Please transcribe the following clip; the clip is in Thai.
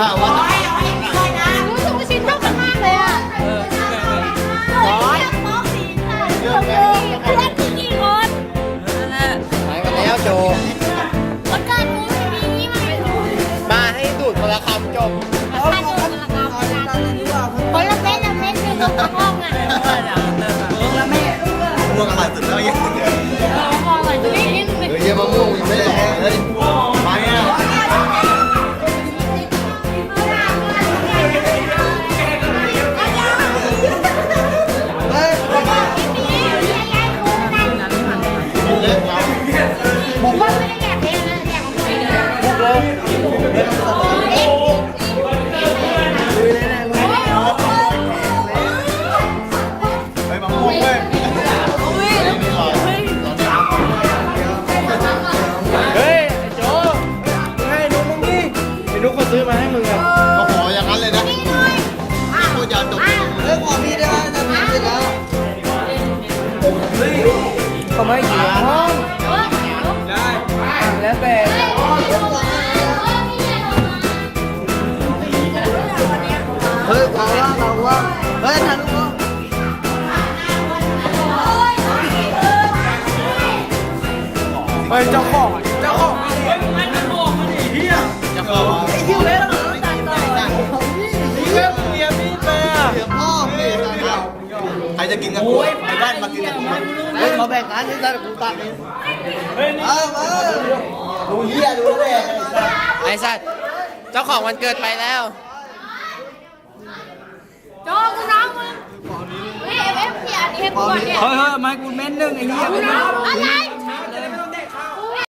หาว่ารู้สึกว่าชิ้นเท่ากันมากเลยอะร้อยมองสีเพื่อนกี่คนหายกันแล้วโจ คนกิดกูมีนี่มาเป็นคนมาให้ดูดคนละคำจบ ไม่กี่ห้องได้แล้วแต่เฮ้ยเราว่าเราว่าเฮ้ยทันลูกเฮ้ยเจ้าของเจ้าของ จะกินกับกูไอ้บ้านมากินกับกูเฮ้ยมาแบ่งกันนี่ได้กูตัดเองเฮ้ยเอามาดูเหี้ยดูแม่ไอ้สัตว์เจ้าของวันเกิดไปแล้วโจ้กูน้องมึงเฮ้ยเอฟเอฟเนี่ยอันนี้ให้กูก่อนเนี่ยเฮ้ยเฮ้ยมากูเม้นหนึ่งไอ้เหี้ยอะไร